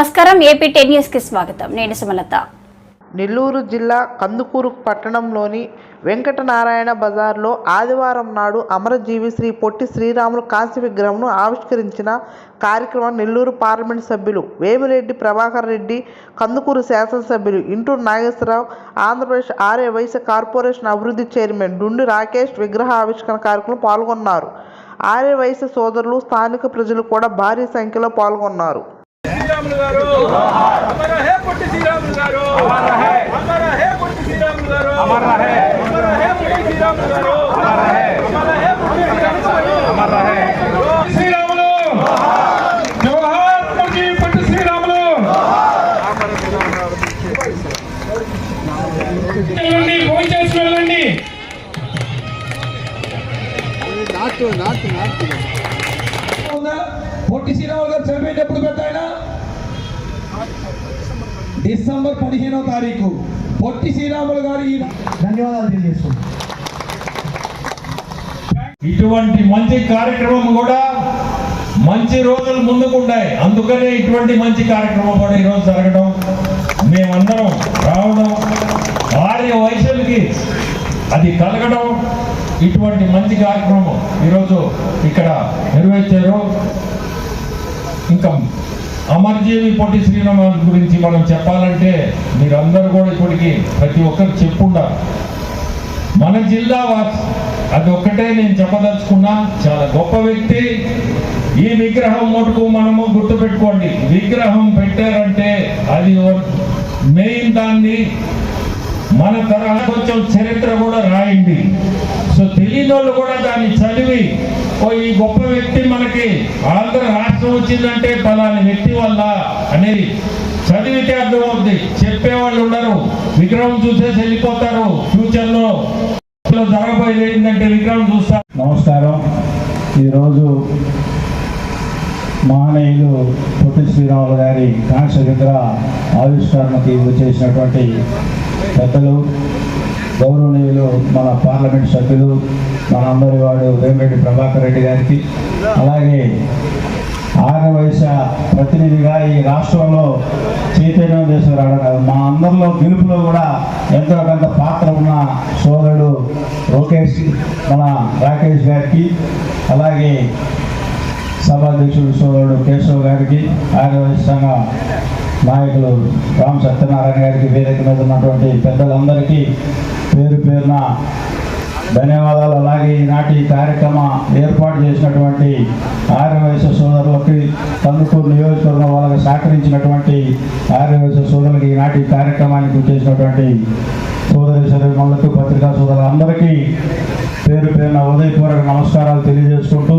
నమస్కారం AP ten న్యూస్కి స్వాగతం. నేను సుమలత. నెల్లూరు జిల్లా కందుకూరు పట్టణంలోని వెంకటనారాయణ బజార్లో ఆదివారం నాడు అమరజీవి శ్రీ పొట్టి శ్రీరాములు కాంస్య విగ్రహంను ఆవిష్కరించిన కార్యక్రమం నెల్లూరు పార్లమెంట్ సభ్యులు వేమిరెడ్డి ప్రభాకర్ రెడ్డి కందుకూరు శాసనసభ్యులు ఇంటూరు నాగేశ్వరరావు ఆంధ్రప్రదేశ్ ఆర్య కార్పొరేషన్ అభివృద్ధి చైర్మన్ డుండి రాకేష్ విగ్రహ ఆవిష్కరణ కార్యక్రమంలో పాల్గొన్నారు. ఆర్య సోదరులు స్థానిక ప్రజలు కూడా భారీ సంఖ్యలో పాల్గొన్నారు. శ్రీరాములు గారు. అమర హే పొట్టి శ్రీరాములు గారు. అమర హే. అమర హే పొట్టి శ్రీరాములు గారు. అమర హే. అమర హే పొట్టి శ్రీరాములు గారు. అమర హే. అమర హే పొట్టి శ్రీరాములు గారు. అమర హే. శ్రీరాములు. జవహర్ పొట్టి పొట్టి శ్రీరాములు. వెళ్ళండి ఫోన్ చేసి వెళ్ళండి. ఉందా? పొట్టి శ్రీరాములు గారు చనిపోయింది ఎప్పుడు పెద్ద ఆయన డిసెంబర్ పదిహేనో తారీఖు పొట్టి శ్రీరాములు గారు ఈ ధన్యవాదాలు తెలియజేస్తున్నాను ఇటువంటి మంచి కార్యక్రమం కూడా మంచి రోజులు ముందుకుంటాయి అందుకనే ఇటువంటి మంచి కార్యక్రమం కూడా ఈరోజు జరగడం. మేమందరం రావడం ఆర్య వయసులకి అది కలగడం ఇటువంటి మంచి కార్యక్రమం ఈరోజు ఇక్కడ నెరవేర్చారు. ఇంకా అమర్జీవి పొట్టి శ్రీరామ గురించి మనం చెప్పాలంటే మీరందరూ కూడా ఇప్పటికి ప్రతి ఒక్కరు చెప్పుండారు మన జిల్లా వాసి అది ఒక్కటే నేను చెప్పదలుచుకున్నా. చాలా గొప్ప వ్యక్తి. ఈ విగ్రహం మటుకు మనము గుర్తుపెట్టుకోండి. విగ్రహం పెట్టారంటే అది మెయిన్ దాన్ని. మన తరహా కొంచెం చరిత్ర కూడా రాయండి. సో తెలియని వాళ్ళు కూడా దాన్ని చదివి ఓ ఈ గొప్ప వ్యక్తి మనకి ఆంధ్ర రాష్ట్రం వచ్చిందంటే పలాని వ్యక్తి వల్ల అనేది చదివితే అర్థమవుతుంది చెప్పేవాళ్ళు ఉండరు. విగ్రహం చూసేసి వెళ్ళిపోతారు. ఫ్యూచర్లో జరగబోయేది ఏంటంటే విగ్రహం చూస్తారు నమస్కారం. ఈరోజు మహనీయులు పొట్టి శ్రీరాములు గారి కాంక్ష విగ్రహ ఆవిష్కరణకి వచ్చేసినటువంటి పెద్దలు గౌరవనీయులు మన పార్లమెంట్ సభ్యులు మనందరి వాడు వేమిరెడ్డి ప్రభాకర్ రెడ్డి గారికి. అలాగే ఆర్యవైశ్య ప్రతినిధిగా ఈ రాష్ట్రంలో చైతన్యం తీసుకురావడం కాదు మా అందరిలో గెలుపులో కూడా ఎంతో కొంత పాత్ర ఉన్న సోదరుడు లోకేష్ మన రాకేష్ గారికి. అలాగే సభాధ్యక్షుడు సోదరుడు కేశవ్ గారికి ఆర్యవైశ్య సంఘ నాయకులు రామ్ సత్యనారాయణ గారికి వేదిక మీద ఉన్నటువంటి పెద్దలందరికీ పేరు పేరున ధన్యవాదాలు. అలాగే ఈనాటి కార్యక్రమ ఏర్పాటు చేసినటువంటి ఆర్యవైశ్య సోదరులకి కందుకూరు నియోజకవర్గం వాళ్ళకి సహకరించినటువంటి ఆర్యవైశ్య సోదరులకి ఈనాటి కార్యక్రమానికి చేసినటువంటి సోదరి సోదరులకు పత్రికా సోదరులందరికీ పేరు పేరున ఉదయపూర్వక నమస్కారాలు తెలియజేసుకుంటూ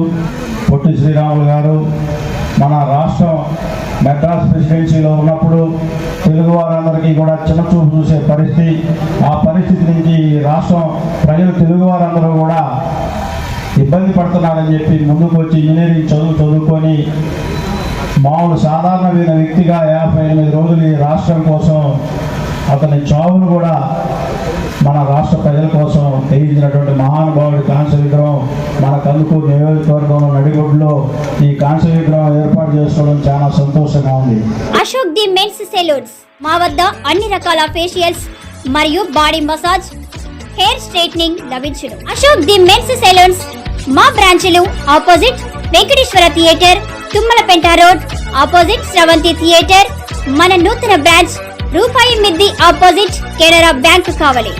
పొట్టి శ్రీరాములు గారు మన రాష్ట్రం మెడ్రాస్ ప్రెసిడెన్సీలో ఉన్నప్పుడు తెలుగు వారందరికీ కూడా చిన్న చూపు చూసే పరిస్థితి ఆ పరిస్థితి నుంచి ఈ రాష్ట్రం ప్రజలు తెలుగు వారందరూ కూడా ఇబ్బంది పడుతున్నారని చెప్పి ముందుకు వచ్చి ఇంజనీరింగ్ చదువు చదువుకొని మామూలు సాధారణమైన వ్యక్తిగా యాభై ఎనిమిది రోజులు ఈ రాష్ట్రం కోసం అతని చావును కూడా మన రాష్ట్ర ప్రజల కోసం తెగించినటువంటి మహా కాంస్య విగ్రహం మన కందుకూరు నియోజకవర్గంలో నడిగొడ్లో ఈ కాంస్య విగ్రహం ఏర్పాటు చేసుకోవడం చాలా సంతోషంగా ఉంది. Ashok the men's salons. మా వద్ద అన్ని రకాల ఫేషియల్స్ మరియు బాడీ మసాజ్ హెయిర్ స్ట్రైట్నింగ్ లభించును. అశోక్ ది మెన్స్ సెలూన్స్ మా బ్రాంచ్లు opposite Venkateswara theatre Tummalapenta road opposite Sravanthi theatre. మన నూతన బ్రాంచ్ రూపాయి మిద్ది ఆపోజిట్ కెనరా బ్యాంక్ కావలి.